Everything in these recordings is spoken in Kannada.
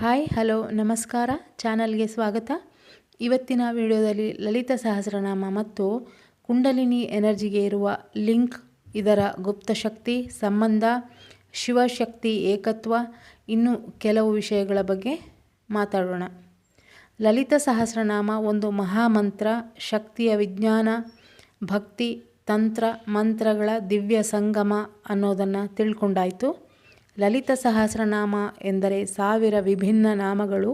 ಹಾಯ್, ಹಲೋ, ನಮಸ್ಕಾರ. ಚಾನಲ್ಗೆ ಸ್ವಾಗತ. ಇವತ್ತಿನ ವಿಡಿಯೋದಲ್ಲಿ ಲಲಿತ ಸಹಸ್ರನಾಮ ಮತ್ತು ಕುಂಡಲಿನಿ ಎನರ್ಜಿಗೆ ಇರುವ ಲಿಂಕ್ ಇದರ ಗುಪ್ತ ಶಕ್ತಿ, ಸಂಬಂಧ ಶಿವಶಕ್ತಿ ಏಕತ್ವ, ಇನ್ನು ಕೆಲವು ವಿಷಯಗಳ ಬಗ್ಗೆ ಮಾತಾಡೋಣ. ಲಲಿತ ಸಹಸ್ರನಾಮ ಒಂದು ಮಹಾಮಂತ್ರ, ಶಕ್ತಿಯ ವಿಜ್ಞಾನ, ಭಕ್ತಿ, ತಂತ್ರ, ಮಂತ್ರಗಳ ದಿವ್ಯ ಸಂಗಮ ಅನ್ನೋದನ್ನು ತಿಳ್ಕೊಂಡಾಯಿತು. ಲಲಿತ ಸಹಸ್ರನಾಮ ಎಂದರೆ ಸಾವಿರ ವಿಭಿನ್ನ ನಾಮಗಳು.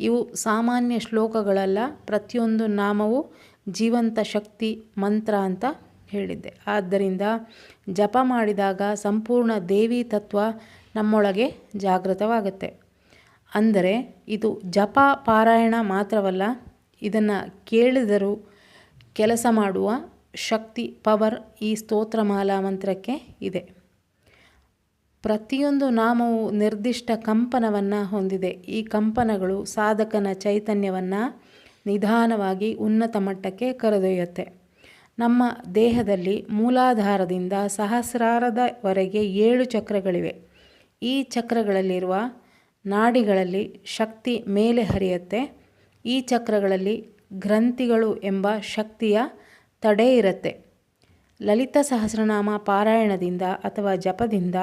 ಇವು ಸಾಮಾನ್ಯ ಶ್ಲೋಕಗಳಲ್ಲ, ಪ್ರತಿಯೊಂದು ನಾಮವು ಜೀವಂತ ಶಕ್ತಿ, ಮಂತ್ರ ಅಂತ ಹೇಳಿದ್ದೆ. ಆದ್ದರಿಂದ ಜಪ ಮಾಡಿದಾಗ ಸಂಪೂರ್ಣ ದೇವಿ ತತ್ವ ನಮ್ಮೊಳಗೆ ಜಾಗೃತವಾಗುತ್ತೆ. ಅಂದರೆ ಇದು ಜಪ ಪಾರಾಯಣ ಮಾತ್ರವಲ್ಲ, ಇದನ್ನು ಕೇಳಿದರೂ ಕೆಲಸ ಮಾಡುವ ಶಕ್ತಿ, ಪವರ್ ಈ ಸ್ತೋತ್ರಮಾಲಾ ಮಂತ್ರಕ್ಕೆ ಇದೆ. ಪ್ರತಿಯೊಂದು ನಾಮವು ನಿರ್ದಿಷ್ಟ ಕಂಪನವನ್ನು ಹೊಂದಿದೆ. ಈ ಕಂಪನಗಳು ಸಾಧಕನ ಚೈತನ್ಯವನ್ನು ನಿಧಾನವಾಗಿ ಉನ್ನತ ಮಟ್ಟಕ್ಕೆ ಕರೆದೊಯ್ಯುತ್ತೆ. ನಮ್ಮ ದೇಹದಲ್ಲಿ ಮೂಲಾಧಾರದಿಂದ ಸಹಸ್ರಾರದವರೆಗೆ ಏಳು ಚಕ್ರಗಳಿವೆ. ಈ ಚಕ್ರಗಳಲ್ಲಿರುವ ನಾಡಿಗಳಲ್ಲಿ ಶಕ್ತಿ ಮೇಲೆ ಹರಿಯುತ್ತೆ. ಈ ಚಕ್ರಗಳಲ್ಲಿ ಗ್ರಂಥಿಗಳು ಎಂಬ ಶಕ್ತಿಯ ತಡೆ ಇರುತ್ತೆ. ಲಲಿತ ಸಹಸ್ರನಾಮ ಪಾರಾಯಣದಿಂದ ಅಥವಾ ಜಪದಿಂದ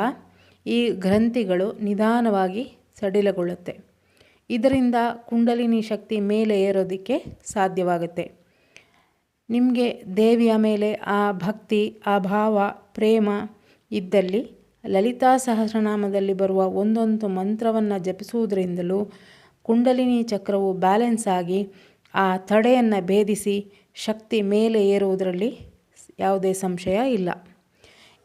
ಈ ಗ್ರಂಥಿಗಳು ನಿಧಾನವಾಗಿ ಸಡಿಲಗೊಳ್ಳುತ್ತೆ. ಇದರಿಂದ ಕುಂಡಲಿನಿ ಶಕ್ತಿ ಮೇಲೆ ಏರೋದಕ್ಕೆ ಸಾಧ್ಯವಾಗುತ್ತೆ. ನಿಮಗೆ ದೇವಿಯ ಮೇಲೆ ಆ ಭಕ್ತಿ, ಆ ಭಾವ, ಪ್ರೇಮ ಇದ್ದಲ್ಲಿ ಲಲಿತಾ ಸಹಸ್ರನಾಮದಲ್ಲಿ ಬರುವ ಒಂದೊಂದು ಮಂತ್ರವನ್ನು ಜಪಿಸುವುದರಿಂದಲೂ ಕುಂಡಲಿನಿ ಚಕ್ರವು ಬ್ಯಾಲೆನ್ಸ್ ಆಗಿ ಆ ತಡೆಯನ್ನು ಭೇದಿಸಿ ಶಕ್ತಿ ಮೇಲೆ ಏರುವುದರಲ್ಲಿ ಯಾವುದೇ ಸಂಶಯ ಇಲ್ಲ.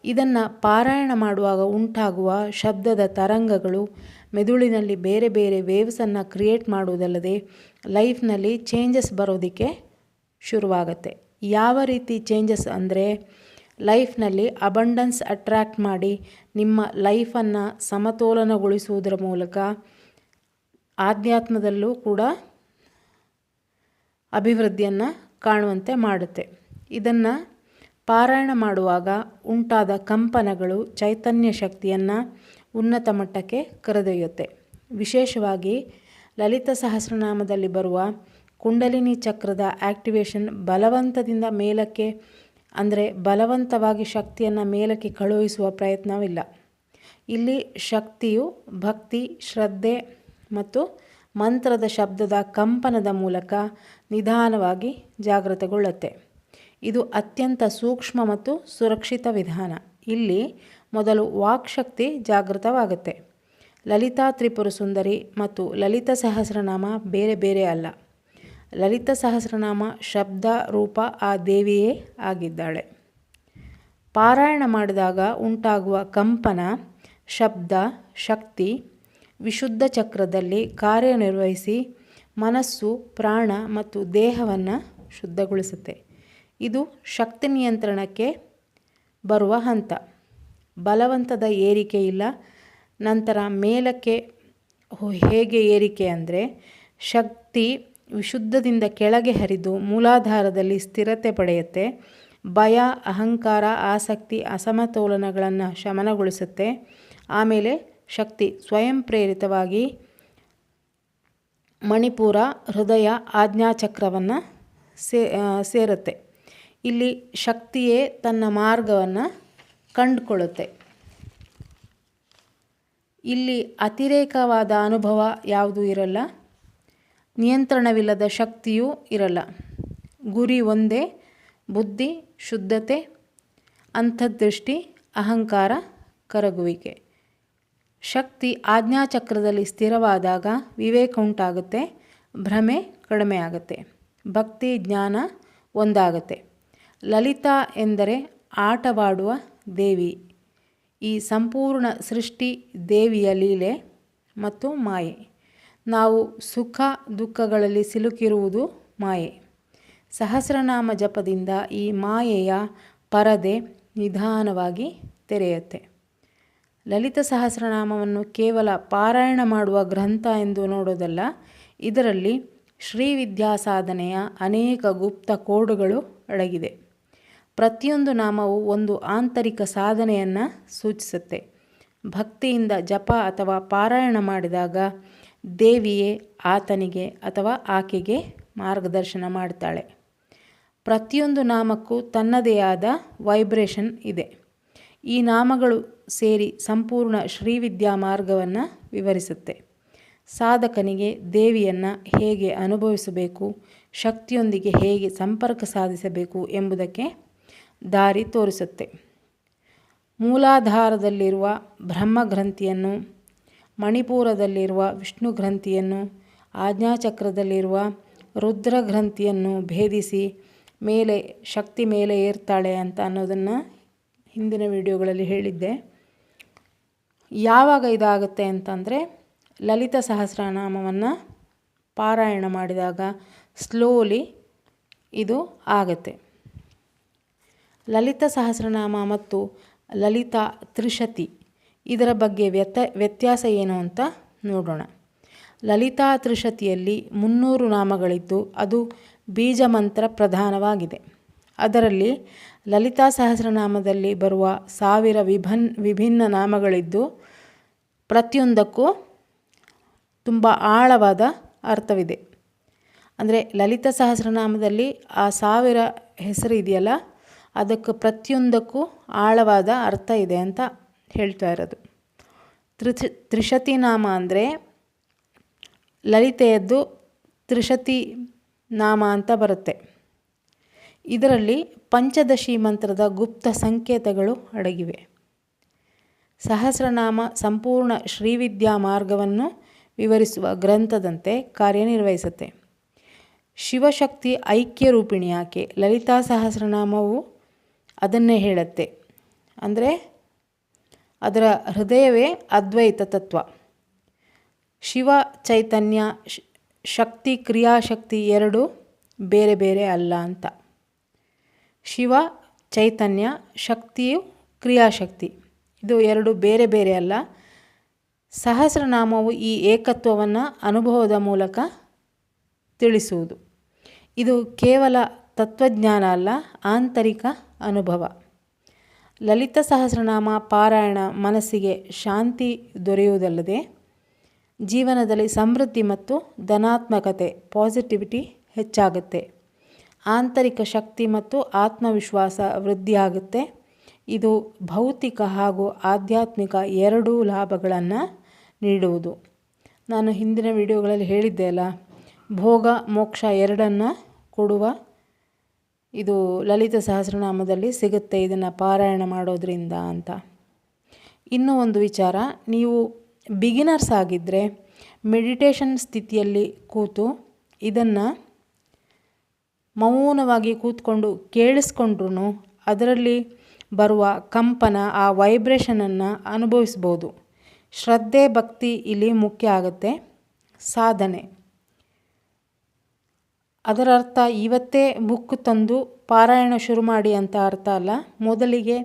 ಇದನ್ನು ಪಾರಾಯಣ ಮಾಡುವಾಗ ಉಂಟಾಗುವ ಶಬ್ದದ ತರಂಗಗಳು, ಮೆದುಳಿನಲ್ಲಿ ಬೇರೆ ಬೇರೆ ವೇವ್ಸನ್ನು ಕ್ರಿಯೇಟ್ ಮಾಡುವುದಲ್ಲದೆ ಲೈಫ್ನಲ್ಲಿ ಚೇಂಜಸ್ ಬರೋದಕ್ಕೆ ಶುರುವಾಗುತ್ತೆ. ಯಾವ ರೀತಿ ಚೇಂಜಸ್ ಅಂದರೆ ಲೈಫ್ನಲ್ಲಿ ಅಬಂಡನ್ಸ್ ಅಟ್ರ್ಯಾಕ್ಟ್ ಮಾಡಿ ನಿಮ್ಮ ಲೈಫನ್ನು ಸಮತೋಲನಗೊಳಿಸುವುದರ ಮೂಲಕ ಆಧ್ಯಾತ್ಮದಲ್ಲೂ ಕೂಡ ಅಭಿವೃದ್ಧಿಯನ್ನು ಕಾಣುವಂತೆ ಮಾಡುತ್ತೆ. ಇದನ್ನು ಪಾರಾಯಣ ಮಾಡುವಾಗ ಉಂಟಾದ ಕಂಪನಗಳು ಚೈತನ್ಯ ಶಕ್ತಿಯನ್ನು ಉನ್ನತ ಮಟ್ಟಕ್ಕೆ ಕರೆದೊಯ್ಯುತ್ತೆ. ವಿಶೇಷವಾಗಿ ಲಲಿತ ಸಹಸ್ರನಾಮದಲ್ಲಿ ಬರುವ ಕುಂಡಲಿನಿ ಚಕ್ರದ ಆ್ಯಕ್ಟಿವೇಶನ್ ಬಲವಂತದಿಂದ ಮೇಲಕ್ಕೆ, ಅಂದರೆ ಬಲವಂತವಾಗಿ ಶಕ್ತಿಯನ್ನು ಮೇಲಕ್ಕೆ ಕಳುಹಿಸುವ ಪ್ರಯತ್ನವಿಲ್ಲ. ಇಲ್ಲಿ ಶಕ್ತಿಯು ಭಕ್ತಿ, ಶ್ರದ್ಧೆ ಮತ್ತು ಮಂತ್ರದ ಶಬ್ದದ ಕಂಪನದ ಮೂಲಕ ನಿಧಾನವಾಗಿ ಜಾಗೃತಗೊಳ್ಳುತ್ತೆ. ಇದು ಅತ್ಯಂತ ಸೂಕ್ಷ್ಮ ಮತ್ತು ಸುರಕ್ಷಿತ ವಿಧಾನ. ಇಲ್ಲಿ ಮೊದಲು ವಾಕ್ಶಕ್ತಿ ಜಾಗೃತವಾಗುತ್ತೆ. ಲಲಿತಾ ತ್ರಿಪುರ ಸುಂದರಿ ಮತ್ತು ಲಲಿತ ಸಹಸ್ರನಾಮ ಬೇರೆ ಬೇರೆ ಅಲ್ಲ. ಲಲಿತ ಸಹಸ್ರನಾಮ ಶಬ್ದ ರೂಪ ಆ ದೇವಿಯೇ ಆಗಿದ್ದಾಳೆ. ಪಾರಾಯಣ ಮಾಡಿದಾಗ ಉಂಟಾಗುವ ಕಂಪನ, ಶಬ್ದ, ಶಕ್ತಿ ವಿಶುದ್ಧ ಚಕ್ರದಲ್ಲಿ ಕಾರ್ಯನಿರ್ವಹಿಸಿ ಮನಸ್ಸು, ಪ್ರಾಣ ಮತ್ತು ದೇಹವನ್ನು ಶುದ್ಧಗೊಳಿಸುತ್ತೆ. ಇದು ಶಕ್ತಿ ನಿಯಂತ್ರಣಕ್ಕೆ ಬರುವ ಹಂತ. ಬಲವಂತದ ಏರಿಕೆ ಇಲ್ಲ. ನಂತರ ಮೇಲಕ್ಕೆ ಹೇಗೆ ಏರಿಕೆ ಅಂದರೆ ಶಕ್ತಿ ವಿಶುದ್ಧದಿಂದ ಕೆಳಗೆ ಹರಿದು ಮೂಲಾಧಾರದಲ್ಲಿ ಸ್ಥಿರತೆ ಪಡೆಯುತ್ತೆ. ಭಯ, ಅಹಂಕಾರ, ಆಸಕ್ತಿ, ಅಸಮತೋಲನಗಳನ್ನು ಶಮನಗೊಳಿಸುತ್ತೆ. ಆಮೇಲೆ ಶಕ್ತಿ ಸ್ವಯಂ ಪ್ರೇರಿತವಾಗಿ ಮಣಿಪುರ ಹೃದಯ ಆಜ್ಞಾಚಕ್ರವನ್ನು ಸೇ ಸೇರುತ್ತೆ. ಇಲ್ಲಿ ಶಕ್ತಿಯೇ ತನ್ನ ಮಾರ್ಗವನ್ನು ಕಂಡುಕೊಳ್ಳುತ್ತೆ. ಇಲ್ಲಿ ಅತಿರೇಕವಾದ ಅನುಭವ ಯಾವುದೂ ಇರಲ್ಲ. ನಿಯಂತ್ರಣವಿಲ್ಲದ ಶಕ್ತಿಯೂ ಇರಲ್ಲ. ಗುರಿ ಒಂದೇ, ಬುದ್ಧಿ, ಶುದ್ಧತೆ ಅಂಥದೃಷ್ಟಿ ಅಹಂಕಾರ, ಕರಗುವಿಕೆ. ಶಕ್ತಿ ಆಜ್ಞಾಚಕ್ರದಲ್ಲಿ ಸ್ಥಿರವಾದಾಗ ವಿವೇಕ ಉಂಟಾಗುತ್ತೆ, ಭ್ರಮೆ ಕಡಿಮೆ ಭಕ್ತಿ, ಜ್ಞಾನ ಒಂದಾಗುತ್ತೆ. ಲಲಿತಾ ಎಂದರೆ ಆಟವಾಡುವ ದೇವಿ. ಈ ಸಂಪೂರ್ಣ ಸೃಷ್ಟಿ ದೇವಿಯ ಲೀಲೆ ಮತ್ತು ಮಾಯೆ. ನಾವು ಸುಖ ದುಃಖಗಳಲ್ಲಿ ಸಿಲುಕಿರುವುದು ಮಾಯೆ. ಸಹಸ್ರನಾಮ ಜಪದಿಂದ ಈ ಮಾಯೆಯ ಪರದೆ ನಿಧಾನವಾಗಿ ತೆರೆಯುತ್ತೆ. ಲಲಿತ ಸಹಸ್ರನಾಮವನ್ನು ಕೇವಲ ಪಾರಾಯಣ ಮಾಡುವ ಗ್ರಂಥ ಎಂದು ನೋಡೋದಲ್ಲ, ಇದರಲ್ಲಿ ಶ್ರೀವಿದ್ಯಾ ಸಾಧನೆಯ ಅನೇಕ ಗುಪ್ತ ಕೋಡುಗಳು ಅಡಗಿದೆ. ಪ್ರತಿಯೊಂದು ನಾಮವು ಒಂದು ಆಂತರಿಕ ಸಾಧನೆಯನ್ನು ಸೂಚಿಸುತ್ತೆ. ಭಕ್ತಿಯಿಂದ ಜಪ ಅಥವಾ ಪಾರಾಯಣ ಮಾಡಿದಾಗ ದೇವಿಯೇ ಆತನಿಗೆ ಅಥವಾ ಆಕೆಗೆ ಮಾರ್ಗದರ್ಶನ ಮಾಡ್ತಾಳೆ. ಪ್ರತಿಯೊಂದು ನಾಮಕ್ಕೂ ತನ್ನದೇ ಆದ ವೈಬ್ರೇಷನ್ ಇದೆ. ಈ ನಾಮಗಳು ಸೇರಿ ಸಂಪೂರ್ಣ ಶ್ರೀವಿದ್ಯಾ ಮಾರ್ಗವನ್ನು ವಿವರಿಸುತ್ತೆ. ಸಾಧಕನಿಗೆ ದೇವಿಯನ್ನು ಹೇಗೆ ಅನುಭವಿಸಬೇಕು, ಶಕ್ತಿಯೊಂದಿಗೆ ಹೇಗೆ ಸಂಪರ್ಕ ಸಾಧಿಸಬೇಕು ಎಂಬುದಕ್ಕೆ ದಾರಿ ತೋರಿಸುತ್ತೆ. ಮೂಲಾಧಾರದಲ್ಲಿರುವ ಬ್ರಹ್ಮಗ್ರಂಥಿಯನ್ನು, ಮಣಿಪುರದಲ್ಲಿರುವ ವಿಷ್ಣು ಗ್ರಂಥಿಯನ್ನು, ಆಜ್ಞಾಚಕ್ರದಲ್ಲಿರುವ ರುದ್ರ ಗ್ರಂಥಿಯನ್ನು ಭೇದಿಸಿ ಮೇಲೆ, ಶಕ್ತಿ ಮೇಲೆ ಏರ್ತಾಳೆ ಅಂತ ಅನ್ನೋದನ್ನು ಹಿಂದಿನ ವಿಡಿಯೋಗಳಲ್ಲಿ ಹೇಳಿದ್ದೆ. ಯಾವಾಗ ಇದಾಗುತ್ತೆ ಅಂತಂದರೆ ಲಲಿತ ಸಹಸ್ರನಾಮವನ್ನು ಪಾರಾಯಣ ಮಾಡಿದಾಗ ಸ್ಲೋಲಿ ಇದು ಆಗುತ್ತೆ. ಲಲಿತ ಸಹಸ್ರನಾಮ ಮತ್ತು ಲಲಿತಾ ತ್ರಿಶತಿ ಇದರ ಬಗ್ಗೆ ವ್ಯತ್ಯ ವ್ಯತ್ಯಾಸ ಏನು ಅಂತ ನೋಡೋಣ. ಲಲಿತಾ ತ್ರಿಶತಿಯಲ್ಲಿ ಮುನ್ನೂರು ನಾಮಗಳಿದ್ದು ಅದು ಬೀಜ ಮಂತ್ರ ಪ್ರಧಾನವಾಗಿದೆ. ಅದರಲ್ಲಿ ಲಲಿತಾ ಸಹಸ್ರನಾಮದಲ್ಲಿ ಬರುವ ಸಾವಿರ ವಿಭನ್, ವಿಭಿನ್ನ ನಾಮಗಳಿದ್ದು ಪ್ರತಿಯೊಂದಕ್ಕೂ ತುಂಬ ಆಳವಾದ ಅರ್ಥವಿದೆ. ಅಂದರೆ ಲಲಿತ ಸಹಸ್ರನಾಮದಲ್ಲಿ ಆ ಸಾವಿರ ಹೆಸರು ಇದೆಯಲ್ಲ ಅದಕ್ಕೆ ಪ್ರತಿಯೊಂದಕ್ಕೂ ಆಳವಾದ ಅರ್ಥ ಇದೆ ಅಂತ ಹೇಳ್ತಾ ಇರೋದು. ತ್ರಿಶ ತ್ರಿಶತಿ ನಾಮ ಅಂದರೆ ಲಲಿತೆಯದ್ದು ತ್ರಿಶತಿ ನಾಮ ಅಂತ ಬರುತ್ತೆ. ಇದರಲ್ಲಿ ಪಂಚದಶಿ ಮಂತ್ರದ ಗುಪ್ತ ಸಂಕೇತಗಳು ಅಡಗಿವೆ. ಸಹಸ್ರನಾಮ ಸಂಪೂರ್ಣ ಶ್ರೀವಿದ್ಯಾ ಮಾರ್ಗವನ್ನು ವಿವರಿಸುವ ಗ್ರಂಥದಂತೆ ಕಾರ್ಯನಿರ್ವಹಿಸುತ್ತೆ. ಶಿವಶಕ್ತಿ ಐಕ್ಯ ರೂಪಿಣಿ ಆಕೆ ಲಲಿತಾ ಸಹಸ್ರನಾಮವು ಅದನ್ನೇ ಹೇಳುತ್ತೆ. ಅಂದರೆ ಅದರ ಹೃದಯವೇ ಅದ್ವೈತ ತತ್ವ. ಶಿವ ಚೈತನ್ಯ ಶಕ್ತಿ ಕ್ರಿಯಾಶಕ್ತಿ ಎರಡು ಬೇರೆ ಬೇರೆ ಅಲ್ಲ ಅಂತ. ಶಿವ ಚೈತನ್ಯ ಶಕ್ತಿಯು ಕ್ರಿಯಾಶಕ್ತಿ. ಇದು ಎರಡು ಬೇರೆ ಬೇರೆ ಅಲ್ಲ. ಸಹಸ್ರನಾಮವು ಈ ಏಕತ್ವವನ್ನು ಅನುಭವದ ಮೂಲಕ ತಿಳಿಸುವುದು. ಇದು ಕೇವಲ ತತ್ವಜ್ಞಾನ ಅಲ್ಲ, ಆಂತರಿಕ ಅನುಭವ. ಲಲಿತ ಸಹಸ್ರನಾಮ ಪಾರಾಯಣ ಮನಸ್ಸಿಗೆ ಶಾಂತಿ ದೊರೆಯುವುದಲ್ಲದೆ, ಜೀವನದಲ್ಲಿ ಸಮೃದ್ಧಿ ಮತ್ತು ಧನಾತ್ಮಕತೆ ಪಾಸಿಟಿವಿಟಿ ಹೆಚ್ಚಾಗುತ್ತೆ. ಆಂತರಿಕ ಶಕ್ತಿ ಮತ್ತು ಆತ್ಮವಿಶ್ವಾಸ ವೃದ್ಧಿಯಾಗುತ್ತೆ. ಇದು ಭೌತಿಕ ಹಾಗೂ ಆಧ್ಯಾತ್ಮಿಕ ಎರಡೂ ಲಾಭಗಳನ್ನು ನೀಡುವುದು. ನಾನು ಹಿಂದಿನ ವಿಡಿಯೋಗಳಲ್ಲಿ ಹೇಳಿದ್ದೆ ಅಲ್ಲ, ಭೋಗ ಮೋಕ್ಷ ಎರಡನ್ನು ಕೊಡುವ ಇದು ಲಲಿತ ಸಹಸ್ರನಾಮದಲ್ಲಿ ಸಿಗುತ್ತೆ ಇದನ್ನು ಪಾರಾಯಣ ಮಾಡೋದ್ರಿಂದ ಅಂತ. ಇನ್ನೂ ಒಂದು ವಿಚಾರ, ನೀವು ಬಿಗಿನರ್ಸ್ ಆಗಿದ್ದರೆ ಮೆಡಿಟೇಷನ್ ಸ್ಥಿತಿಯಲ್ಲಿ ಕೂತು ಇದನ್ನು ಮೌನವಾಗಿ ಕೂತ್ಕೊಂಡು ಕೇಳಿಸ್ಕೊಂಡ್ರೂ ಅದರಲ್ಲಿ ಬರುವ ಕಂಪನ, ಆ ವೈಬ್ರೇಷನನ್ನು ಅನುಭವಿಸ್ಬೋದು. ಶ್ರದ್ಧೆ, ಭಕ್ತಿ ಇಲ್ಲಿ ಮುಖ್ಯ ಆಗುತ್ತೆ. ಸಾಧನೆ. ಅದರ ಅರ್ಥ ಇವತ್ತೇ ಬುಕ್ ತಂದು ಪಾರಾಯಣ ಶುರು ಮಾಡಿ ಅಂತ ಅರ್ಥ ಅಲ್ಲ. ಮೊದಲಿಗೆ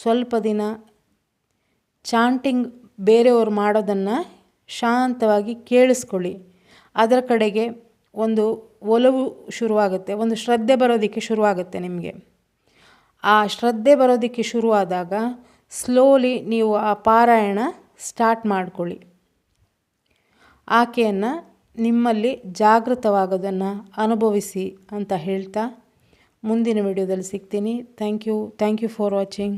ಸ್ವಲ್ಪ ದಿನ ಚಾಂಟಿಂಗ್ ಬೇರೆಯವರು ಮಾಡೋದನ್ನು ಶಾಂತವಾಗಿ ಕೇಳಿಸ್ಕೊಳ್ಳಿ. ಅದರ ಕಡೆಗೆ ಒಂದು ಒಲವು ಶುರುವಾಗುತ್ತೆ, ಒಂದು ಶ್ರದ್ಧೆ ಬರೋದಕ್ಕೆ ಶುರುವಾಗುತ್ತೆ ನಿಮಗೆ. ಆ ಶ್ರದ್ಧೆ ಬರೋದಕ್ಕೆ ಶುರುವಾದಾಗ ಸ್ಲೋಲಿ ನೀವು ಆ ಪಾರಾಯಣ ಸ್ಟಾರ್ಟ್ ಮಾಡಿಕೊಳ್ಳಿ. ಆಕೆಯನ್ನು ನಿಮ್ಮಲ್ಲಿ ಜಾಗೃತವಾಗೋದನ್ನು ಅನುಭವಿಸಿ ಅಂತ ಹೇಳ್ತಾ ಮುಂದಿನ ವಿಡಿಯೋದಲ್ಲಿ ಸಿಗ್ತೀನಿ. Thank you thank you for watching